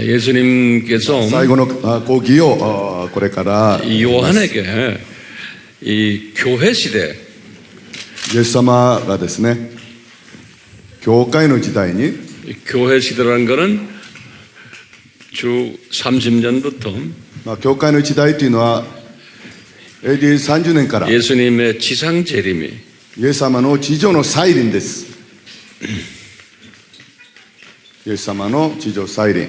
자, 예수님께서 最後のあ講義をあこれから 이 요한에게 이 교회 시대 イエス様がですね教会の時代に 이 교회 시대라는 거는 주 30년부터 まあ、教会の時代というのは AD30 年からイ 예수님의 지상 재림이 エス様の地上の再臨ですイエス様の地上再臨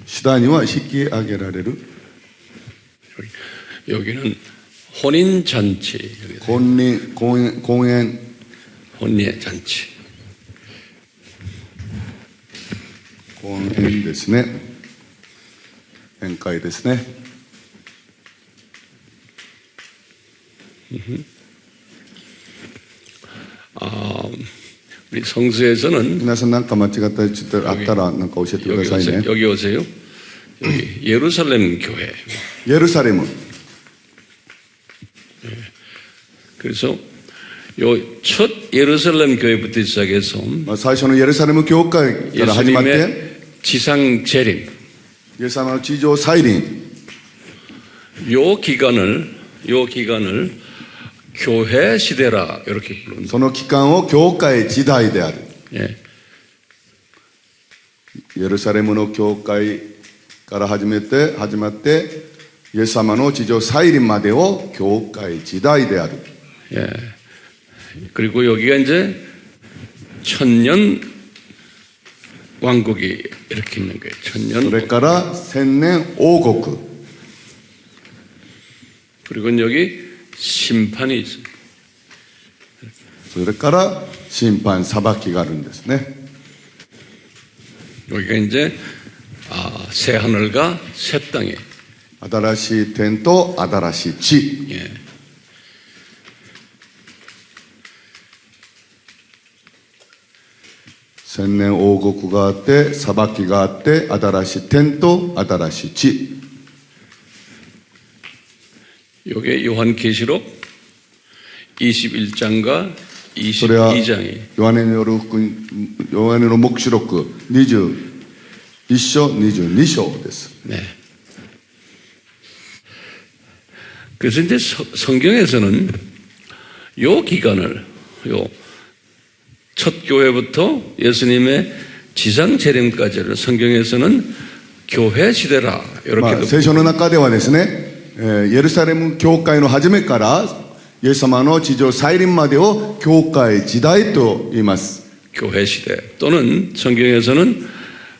あ下には引き上げられる 여기는 혼인 잔치. 여기 婚姻婚姻婚姻 혼례 잔치. 婚姻ですね宴会ですね 우리 성수에서는 여기 오세요. 여기 오세요. 예루살렘 교회. 예루살렘은 예. 그래서 요첫 예루살렘 교회부터 시작해서 사실은 예루살렘 교회가 하지만 지상 재림 예루살렘 지조 사이림 요 기간을 요 기간을 교회 시대라 이렇게 부릅니다. その期間を教会時代である 예. イエルサレムの教会から始めて始まってイエス様の地上再臨までを教会時代である 예. 그리고 여기가 이제 천년 왕국이 이렇게 있는 거예요. そ 천년. れから千年王国 그리고 여기 심판이 있어요. それから審判裁きがあるんですね 여기가 이제 아, 새 하늘과 새 땅에 新しい天と新しい地 예.千年王国があって裁きがあって新しい天と新しい地 요게 요한계시록 21장과 それは 22장이 ヨハネによる福音ヨハネの黙示録21章22章です 네. 그래서 이제 서- 성경에서는 요 기간을 요 첫 교회부터 예수님의 지상 재림까지를 성경에서는 교회 시대라 ま 이렇게 あ、聖書の中ではですね、えーイ エルサレム教会の初めからイエス様の地上再臨までを教会時代と言います 교회 시대 또는 성경에서는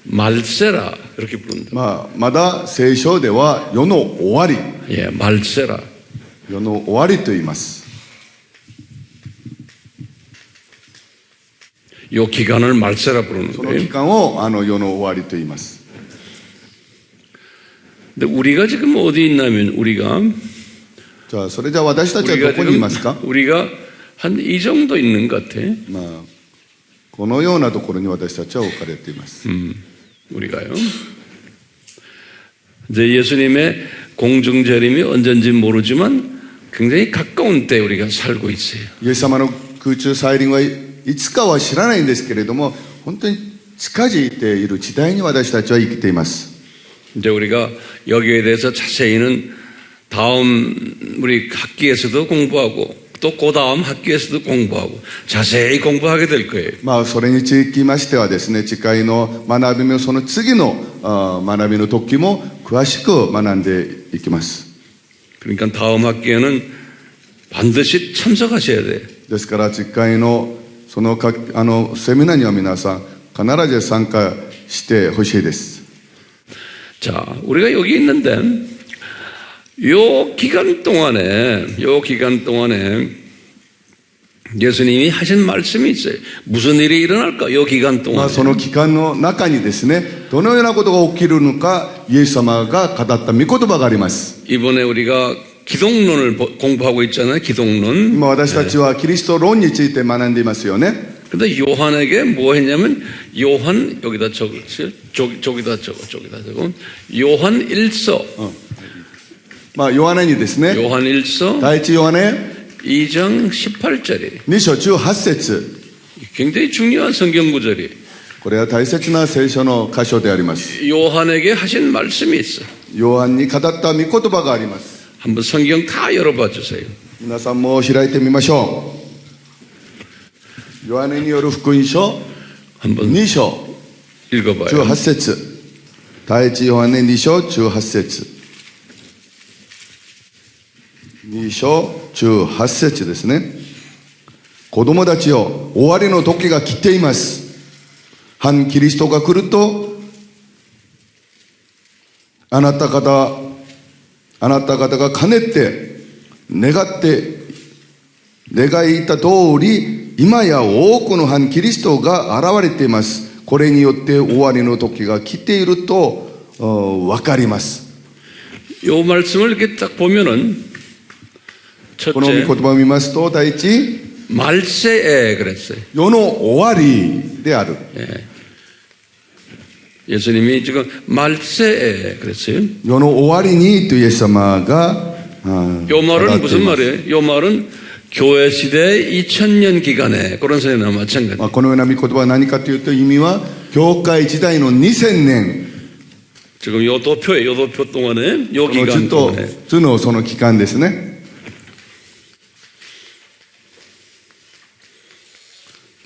말세라 이렇게 부릅니다. まあ、まだ聖書では世の終わり 예, 말세라. 世の終わりと言います 요 기간을 말세라 부르는 その期 거예요. 間をあの世の終わりと言います 근데 우리가 지금 어디 있냐면 우리가 じゃあそれじゃあ私たちはど 우리가 こにいますか 지금 우리가 한 이 정도 있는 것 같아. まあこのようなところに私たちは置かれています、 음, 우리가요. 이제 예수님의 공중 재림이 언젠지 모르지만 굉장히 가까운 때 우리가 살고 있어요. イエス様の空中再臨はいいつかは知らないんですけれども本当に近づいている時代に私たちは生きています 이제 우리가 여기에 대해서 자세히는 다음 우리 학기에서도 공부하고 또 그 다음 학기에서도 공부하고 자세히 공부하게 될 거예요. まあそれにつきましてはですね誓いの学びもその次のあ学びの時も詳しく学んでいきます 그러니까 다음 학기에는 반드시 참석하셔야 돼요. ですから誓いのそのかあのセミナーには皆さん必ず参加してほしいです 자, 우리가 여기 있는데 요 기간 동안에, 요 기간 동안에 예수님이 하신 말씀이 있어요. 무슨 일이 일어날까? 요 기간 まあ、 동안에. その期間の中にですね、どのようなことが起きるのか、イエス様が語った御言葉があります。 이번에 우리가 기독론을 보- 공부하고 있잖아요. 기독론. 今私たちはキリスト論について学んでいますよね。 근데 요한에게 뭐 했냐면 요한 여기다 적었어요. 저, 저기다 적어. 저기다 적어. 요한 1서. まあ、ヨハネにですね、 요한 1서 第一ヨハネ 2장 18절이 2章18節 굉장히 중요한 성경 구절이 これは大切な聖書の箇所であります。 요한에게 하신 말씀이 있어. ヨハンに語った御言葉があります。 한번 성경 다 열어봐 주세요. 皆さんも開いてみましょう。 ヨハネによる福音書 한번 2章 읽어봐요. 18節第一ヨハネ2章18節2章18節ですね子供たちよ終わりの時が来ています反キリストが来るとあなた方あなた方が兼ねて願って願いた通り 今や多くの反キリストが現れていますこれによって終わりの時が来ていると分かります 요 말씀을 이렇게 딱 보면은 この御言 첫째 葉を見ますと第一 말세에 그랬어요. 世の終わりである 예수님이 지금 말세에 그랬어요. 世の終わりにとイエス様があ 요 語って 말은 い 무슨 ます 말이에요? 요 말은 교회 시대 2000년 기간에 그런 소리나 마찬가지. まあ、このような御言葉は何かというと意味は教会時代の2000年 지금 요 도표에 요 도표 동안에 요 このず 기간 っと 동안에 図のその期間ですね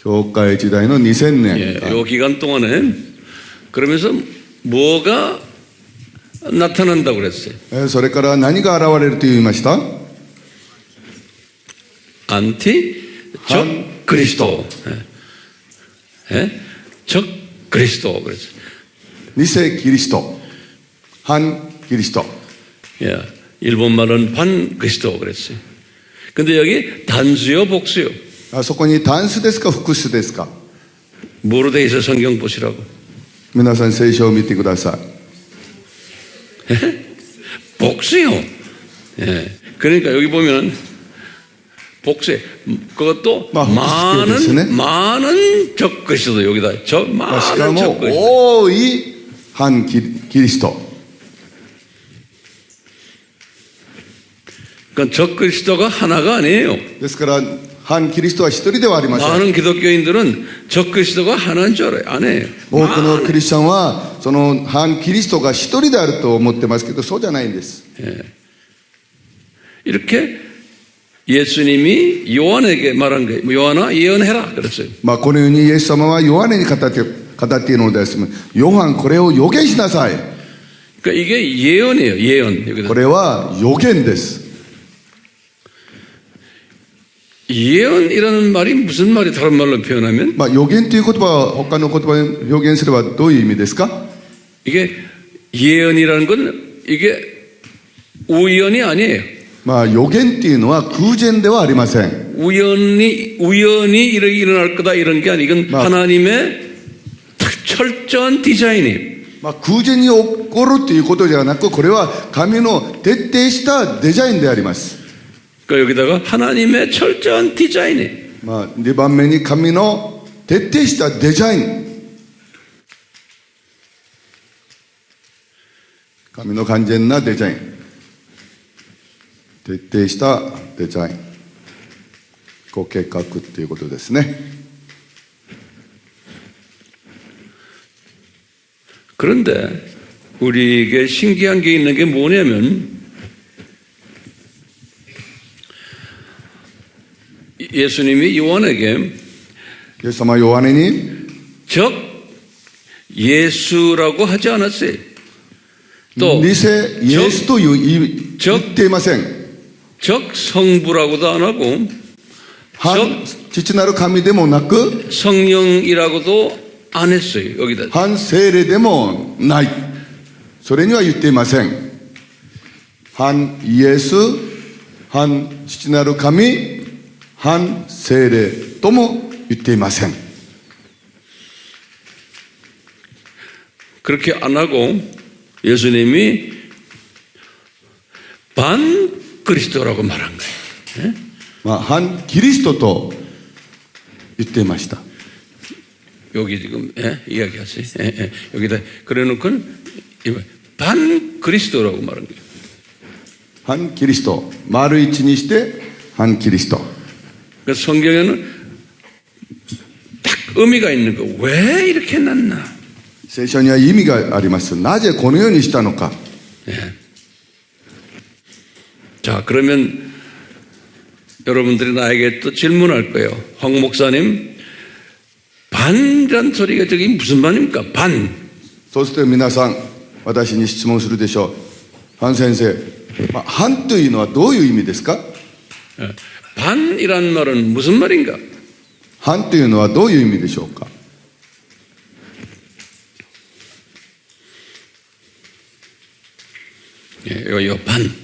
教会時代の2000 예, 年 요 기간 동안에 그러면서 뭐가 나타난다고 그랬어요. えーそれから何が現れると言いました 안티 적 그리스도. 예. 예? 적 그리스도 그랬어요. 偽キリスト反キリスト 예. 일본 말은 반 그리스도 그랬어요. 근데 여기 단수요 복수요. あそこに単数ですか複数ですか 뭐로 돼 있어 성경 보시라고. 皆さん聖書を見てください 복수요. 예. 그러니까 여기 보면 복수. 그것도 마, 복수ですね。 많은 많은 적 그리스도 여기다. 저 しか 많은 적 も 그리스도. 多い反キリキリスト 그러니까 적 그리스도가 하나가 아니에요. ですから反キリストは一人ではありません 많은 기독교인들은 적 그리스도가 하나인 줄 알아요. 아니에요. 多くのクリスチャンはその反キリストが一人であると思ってますけどそうじゃないんです 이렇게 예수님이 요한에게 말한 거예요. 요한아 예언해라 그랬어요. まあこのようにイエス様はヨハネに語って語っているのですヨハンこれを予言しなさい 그러니까 이게 예언이에요. 예언. 여기다. これは予言です 예언이라는 말이 무슨 말이 다른 말로 표현하면 まあ予言という言葉は他の言葉で表現すればどういう意味ですか 이게 예언이라는 건 이게 우연이 아니에요. まあ予言っていうのは偶然ではありません 우연히 우연히 이렇게 일어날 거다 이런 게 아니 이건 맞- 하나님의 철저한 디자인이에요. まあ偶然に起こるということではなくこれは神の徹底したデザインであります 그러니까 여기다가 하나님의 철저한 디자인이에요. まあ2番目に神の徹底したデザイン神の完全なデザイン 徹底したデザインご計画っていうことですね 그런데 우리에게 신기한 게 있는 게 뭐냐면 예수님이 요한에게 イエス様はヨハネに 적 예수라고 하지 않았어요. 또 偽イエスという言いちょ言っていません 즉 성부라고도 안 하고 한 지치나로 감이 되면 나그 성령이라고도 안 했어요. 여기다. 한 세례 되면 나이. 소련이와 유대마생. 한 예수 한 지치나로 감이 한 세례 또뭐 유대마생. 그렇게 안 하고 예수님이 반 그리스도라고 말한 거예요. まあ、反キリストと言っていました。 여기 지금 예? 이야기하세요. 예, 예. 여기다 그래놓고 반 그리스도라고 말한 거예요. 反キリスト。丸一にして反キリスト。 그래서 성경에는 딱 의미가 있는 거. 왜 이렇게 났나? 聖書には意味があります。なぜこのようにしたのか。 자, 그러면 여러분들이 나에게 또 질문할 거예요. 황 목사님, 반이란 소리가 저기 무슨 반입니까? 반. そうすると皆さん、私に質問するでしょう。反先生、まあ、反というのはどういう意味ですか 예. 반이란 말은 무슨 말인가? 反というのはどういう意味でしょうか 예, 이거, 이거 반.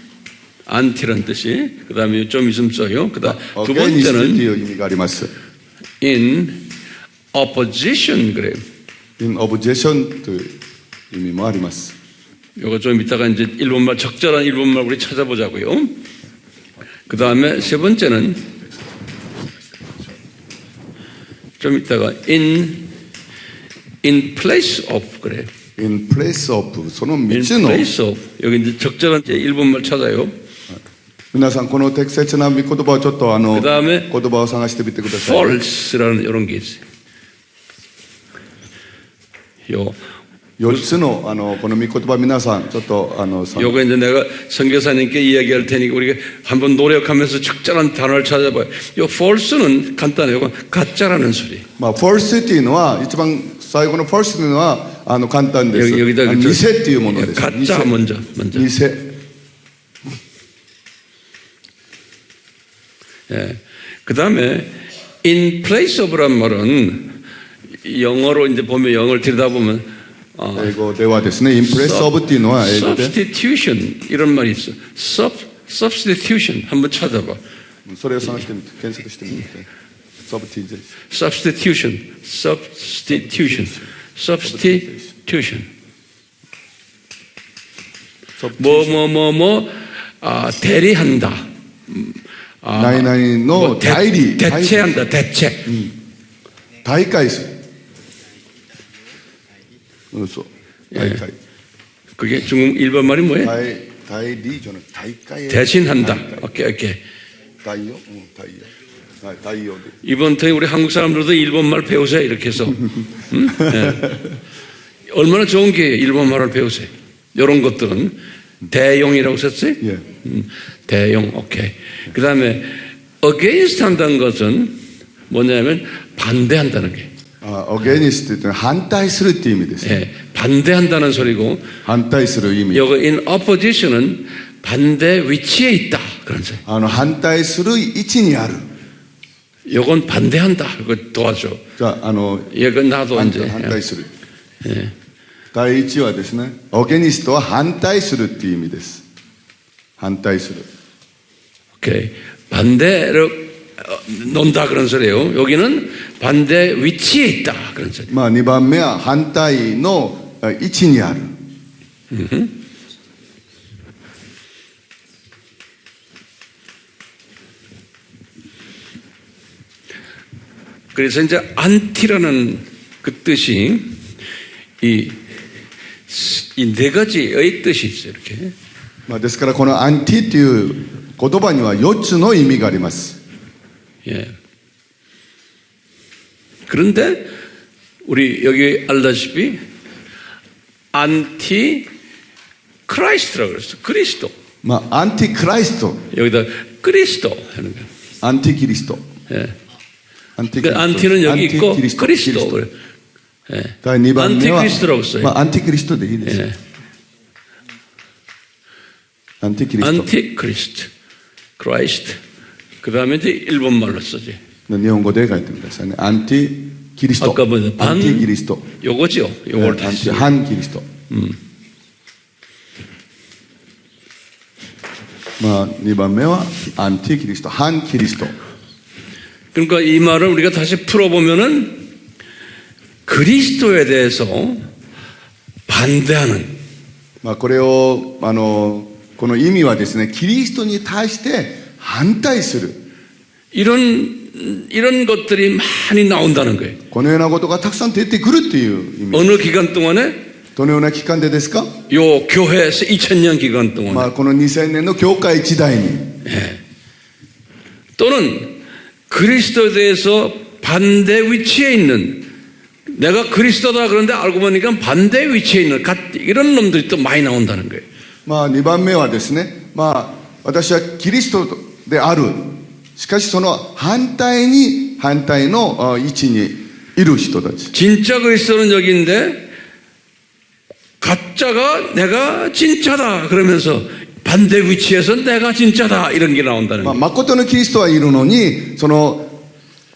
안티란 뜻이 그다음에 좀 있음 써요. 그다음 어, 두 번째는 in opposition 그래요. in opposition 또 이미 뭐 말이마스. 요거 좀 이따가 이제 일본말 적절한 일본말 우리 찾아보자고요. 그다음에 세 번째는 좀 이따가 in in place of 그래요. in place of 소는 미치노. in place of 여기 이제 적절한 일본말 찾아요. 皆さんこの適切な御言葉をちょっとあの言 그다음에 葉を探してみてください。 false라는 이런 게 있어요. 요 4つのあのこの御言葉皆さんちょっとあのさ 요거 이제 내가 선교사님께 이야기할 테니까 우리가 한번 노력하면서 적절한 단어를 찾아봐요. 요 false는 간단해요. 이거 가짜라는 소리. まあ、フォルスっていうのは、一番最後のフォルスというのは、あの、簡単です。 여기, 여기다 あの偽っていうものです。 가짜 偽 먼저 먼저. 偽。 예. 그 다음에 in place of란 말은 영어로 이제 보면 영어를 들여다보면 어, 英語ではですね、インプレスオブっていうのは英語で、 substitution 이런 말이 있어. sub substitution 한번 찾아봐. それを探してみて、検索してみて。サブティーゼーシ substitution, substitution, substitution. ョン。 뭐 뭐 뭐 뭐 아, 대리한다. 아, 나이나인 너 뭐 다이리. 대체한다 대체. 음. 다이카이스. 그래서 예. 다이카이. 그게 중국 일본 말이 뭐예요? 다이 다이리 저는 다이카이 대신한다. 오케이 오케이. 다이요? 응, 다이요. 아, 다이요 이번 때 우리 한국 사람들도 일본 말 배우세요 이렇게 해서. 응? 음? 네. 예. 얼마나 좋은 게 일본 말을 배우세요. 이런 것들은. 대용이라고 썼어요? 예. 음, 대용, 오케이. 그 다음에 against 한다는 것은 뭐냐면 반대한다는 게. あ、オゲニスって言って反対するっていう意味です。 예, 반대한다는 소리고 反対する意味。 여기 in opposition은 반대 위치에 있다. 그런 소리. あの、反対する位置にある。 요건 반대한다. 그거 도와줘. じゃあ、あの、 이건 나도 反 이제. 反対する。 예. 第一はですね、オゲニストは反対するっていう意味です。反対する。 오케이. 반대로 어, 논다 그런 소리예요. 여기는 반대 위치에 있다 그런 소리. まあ、二番目は反対のあ位置にある。 그 그래서 이제 안티라는 그 뜻이 이, 이 네 가지의 뜻이 있어요, 이렇게. まあ、ですからこのアンティという言葉には4つの意味があります。 예. 그런데 우리 여기 알다시피 안티 크라이스트라고 그랬어. 그리스도. まあ、アンティクライスト、 여기다 그리스도 하는 거예요. アンティキリスト。 예. アンティ 그 안티는 여기 있고 キリスト 그리스도. 그래. 예. 第 2番目は 안티크리스토라고 써요. まあ、アンティクリストでいいです。 예. アンティキリスト。 안티크리스트. 크라이스트. 그 다음에 이제 일본말로 쓰지. 日本語で書いてくださいね。アンティキリスト。 아까 뭐 アンティキリスト。 요거죠. ア 요걸 ンテ 다시. ィ反キリスト。まあ、2番目はアンティキリスト、反キリスト。 그러니까 이 말을 우리가 다시 풀어보면은 그리스도에 대해서 반대하는 まあ、これをあのこの意味はですねキリストに対して反対する 이런 이런 것들이 많이 나온다는 거예요. このようなことがたくさん出てくるっていう意味 어느 기간 동안에 どのような期間でですか、 요 교회에서 2000년 기간 동안에 まあ、この2000年の教会時代に 또는 그리스도에 대해서 반대 위치에 있는 내가 그리스도다 그런데 알고 보니까 반대 위치에 있는 갓- 이런 놈들이 또 많이 나온다는 거예요. まあ、2番目はですね、まあ、私はキリストであるしかしその反対に反対のあ位置にいる人たち 진짜 그리스도는 여기인데 가짜가 내가 진짜다 그러면서 반대 위치에서 내가 진짜다 이런 게 나온다는 まあ、 거예요. 誠のキリストはいるのにその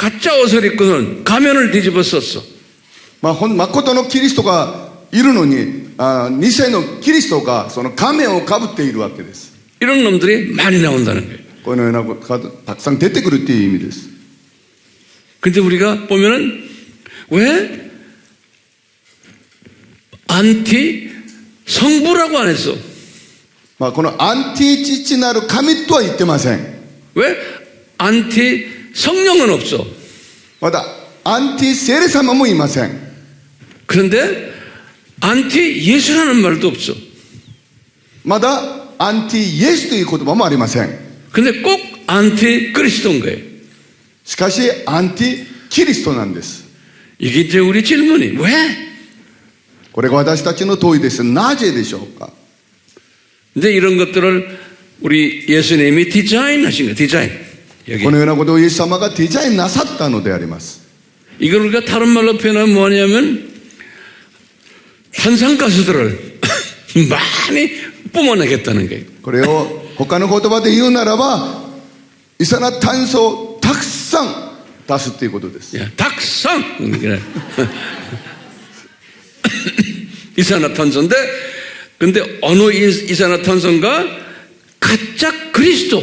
가짜 옷을 입고는 가면을 뒤집어 썼어. まあ、ほん誠のキリストがいるのにあ偽のキリストがその仮面をかぶっているわけです 이런 놈들이 많이 나온다는 거예요. このようなことがたくさん出てくるっていう意味です 근데 우리가 보면은 왜 안티 성부라고 안 했어? まあ、このアンティ父なる神とは言ってません 왜 안티 성령은 없어? またアンティ聖霊様もいません 그런데 안티 예수라는 말도 없어. まだアンティイエスという言葉もありません 근데 꼭 안티 그리스도인 거예요. しかしアンティキリストなんです 이게 이제 우리 질문이 왜? これが私たちの問いですなぜでしょうか 근데 이런 것들을 우리 예수님이 디자인하신 거예요. 디자인. 여기. このようなことをイエス様がデザインなさったのであります 이걸 우리가 다른 말로 표현하면 뭐냐면 탄산가스들을 많이 뿜어내겠다는 거예요. これを他の言葉で言うならばイサナ炭素をたくさん出すっていうことです 야, 닭상! 그래. 이산화탄소인데, 근데 어느 이- 이산화탄소인가? 가짜 그리스도.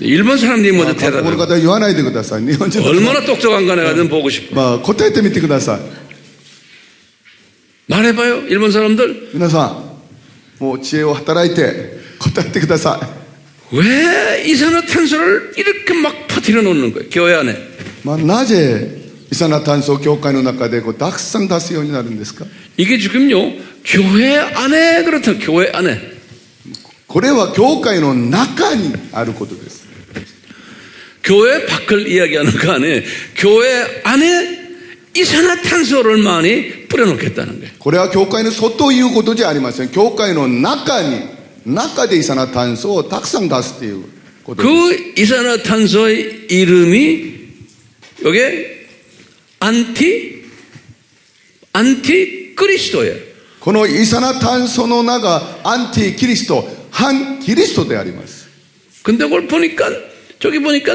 일본 사람들이 먼저 韓国の 대답해. 方は言わないでください日本人の方 얼마나 똑똑한가 내가 좀 보고 싶어. まあ答えてみてください 말해봐요. 일본 사람들. 皆さんもう知恵を働いて答えてください 왜 이산화탄소를 이렇게 막 퍼뜨려 놓는 거예요? 교회 안에. まあ、なぜイサナ炭素協会の中でこうたくさん出すようになるんですか 이게 지금요, 교회 안에 그렇다, 교회 안에. これは教会の中にあることです 교회 밖을 이야기하는 거 아니에요. 교회 안에 이산화탄소를 많이 뿌려놓겠다는 거예요. これは教会の外ということじゃありません。教会の中に、中でイサナ炭素をたくさん出すということです。 그 이산화탄소의 이름이 요게 안티 안티 그리스도예요. このイサナ炭素の名がアンティキリスト、反キリストであります。 근데 그걸 보니까 저기 보니까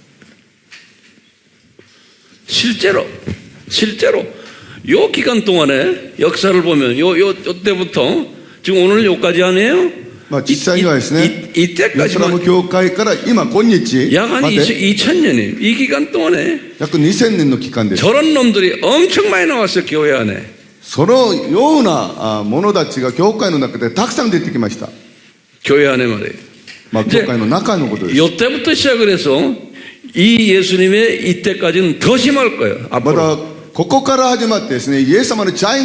실제로 실제로 요 기간 동안에 역사를 보면 요 요 요때부터 지금 오늘 요까지 아니에요? まあ実際にはですね、 이, イスラム 이때까지만 教会から今今日 약 한 まで 2000년이 이 기간 동안에 約2000年の期間です。 저런 놈들이 엄청 많이 나왔어요 교회 안에 そのようなあ者たちが教会の中でたくさん出てきました。 교회 안에 말이에요. まあ、 이제 教会の中のことです。 요때부터 시작을 해서 이 예수님의 이때까지는 더 심할 거예요. ま 앞으로. た、ここから始まってですね、イエス様の在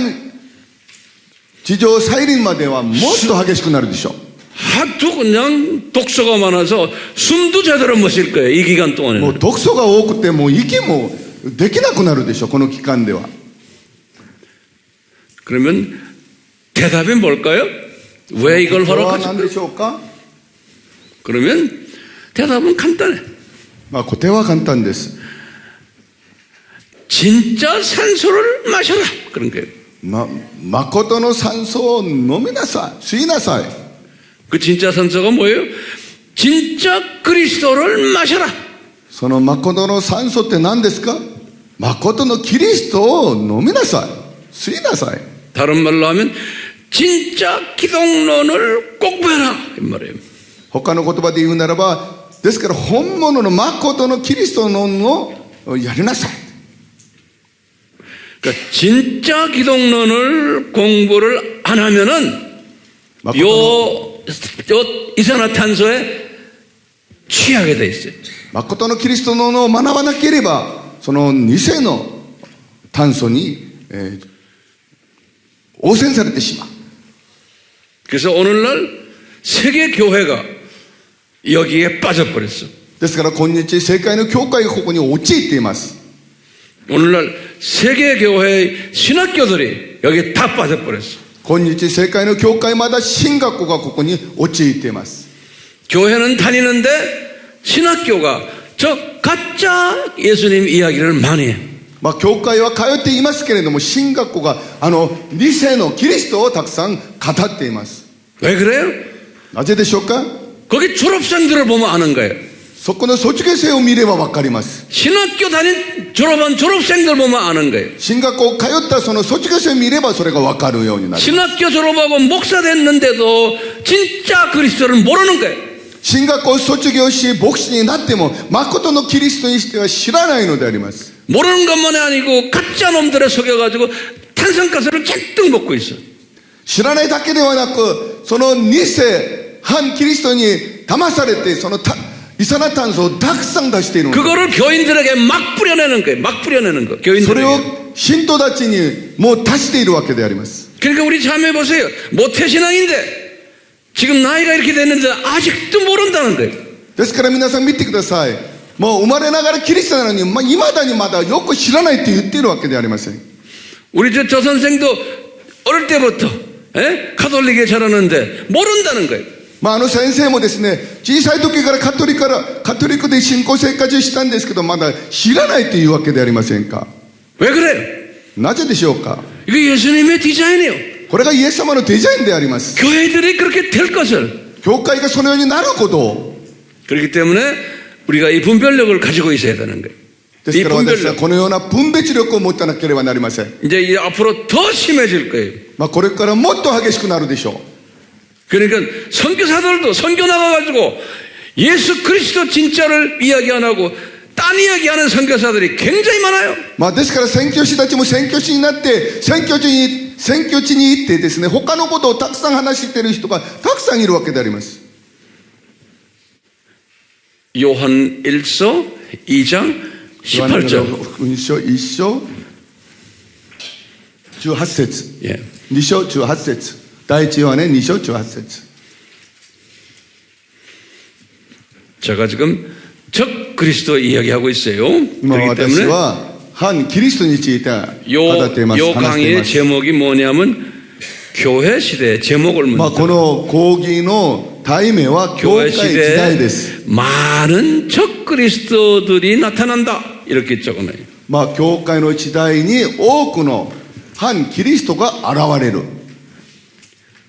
地上再臨まではもっと激しくなるでしょ 하도 그냥 독소가 많아서 숨도 제대로 못 쉴 거예요. 이 기간 う。も 동안에는. う毒素が多くて、もう息もできなくなるでしょう、この期間では。 그러면 대답이 뭘까요? 왜 이걸 これは何 허락하실까? でしょうか 그러면 대답은 간단해. まあ、答えは簡単です。 진짜 산소를 마셔라. 그런 거예요. ま、誠の酸素を飲みなさい。吸いなさい。 그 진짜 산소가 뭐예요? 진짜 그리스도를 마셔라. その誠の酸素って何ですか誠のキリストを飲みなさい。吸いなさい。 다른 말로 하면 진짜 기독론을 공부해라. 이 말이에요. 他の言葉で言うならば、 ですから本物の誠のキリストのをやりなさい。 그러니까 진짜 기독론을 공부를 안 하면은 誠 요, の 요 이산화탄소에 취하게 돼 있어요. 誠のキリストのを学ばなければ、その偽の炭素に、えー汚染されてしまう。 그래서 오늘날 세계 교회가 여기에 빠져버렸어. ですから今日、世界の教会がここに陥っています。 오늘날 세계 교회의 신학교들이 여기에 다 빠져버렸어. 今日、世界の教会まだ進学校がここに陥っています。 교회는 다니는데 신학교가 저 가짜 예수님 이야기를 많이 해. まあ、教会は通っていますけれども、進学校が、あの、理性のキリストをたくさん語っています。 왜 그래요? なぜでしょうか 거기 졸업생들을 보면 아는 거예요. そこの卒業生を見ればわかります。 신학교 다닌 졸업한 졸업생들 보면 아는 거예요. 進学校通ったその卒業生を見ればそれがわかるようになる。 신학교 졸업하고 목사 됐는데도 진짜 그리스도를 모르는 거예요. 進学校を卒業し、牧師になっても、誠のキリストにしては知らないのであります。 모르는 것만이 아니고 가짜 놈들에 속여가지고 탄산가스를 잔뜩 먹고 있어. 知らないだけではなく、その偽、 反キリストに騙されて、そのたイサナ炭素をたくさん出しているのです 그거를 교인들에게 막 뿌려내는 거예요. 막 뿌려내는 거. それを 교인들에게. 信徒たちにもう足しているわけであります。 그러니까 우리 자매 보세요. 모태신앙인데 지금 나이가 이렇게 됐는데 아직도 모른다는 거예요. ですから皆さん見てください。もう生まれながらキリストなのに、まあ、未だにまだよく知らないって言っているわけではありません。 우리 저, 저 선생도 어릴 때부터 에? 가톨릭에 자랐는데 모른다는 거예요. まあ、あの先生もですね、小さい時からカトリから、カトリックで信仰生活したんですけど、まだ知らないというわけでありませんか。なぜでしょうか？これがイエス様のデザインであります。教会がそのようになることを。ですから私はこのような分別力を持たなければなりません。まあ、これからもっと激しくなるでしょう。 그러니까 선교사들도 선교 나가가지고 예수 그리스도 진짜를 이야기 안 하고 딴 딴 이야기하는 선교사들이 굉장히 많아요. まあ、ですから宣教師たちも宣教師になって宣教地に宣教地に行ってですね他のことをたくさん話している人がたくさんいるわけであります 요한 1서 2장 18절. 福音書1章18節 예. 2章18節 第一ヨハネ2章18節 제가 지금 적 그리스도 이야기하고 있어요. 今 그렇기 私 때문에 は反キリストについて 요, 語っています 요 話してい 강의의 ます 제목이 뭐냐면 교회 시대 제목을 まあ、 먼저 この講義の題名は教 교회 会時代で 시대에 す 많은 적 그리스도들이 나타난다 이렇게 적어놔요. まあ教会の時代に多くの反キリストが現れる 그게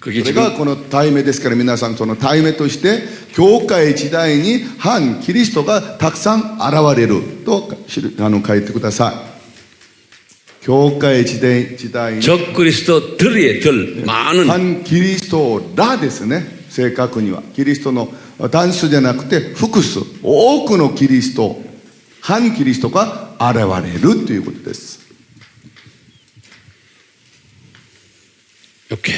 それが 지금 この題名ですから皆さんその題名として教会時代に反キリストがたくさん現れると知るあの書いてください教会時代時代に 적 그리스도들의 들 많은 反キリストらですね正確にはキリストの単数じゃなくて複数多くのキリスト反キリストが現れるということです 이렇게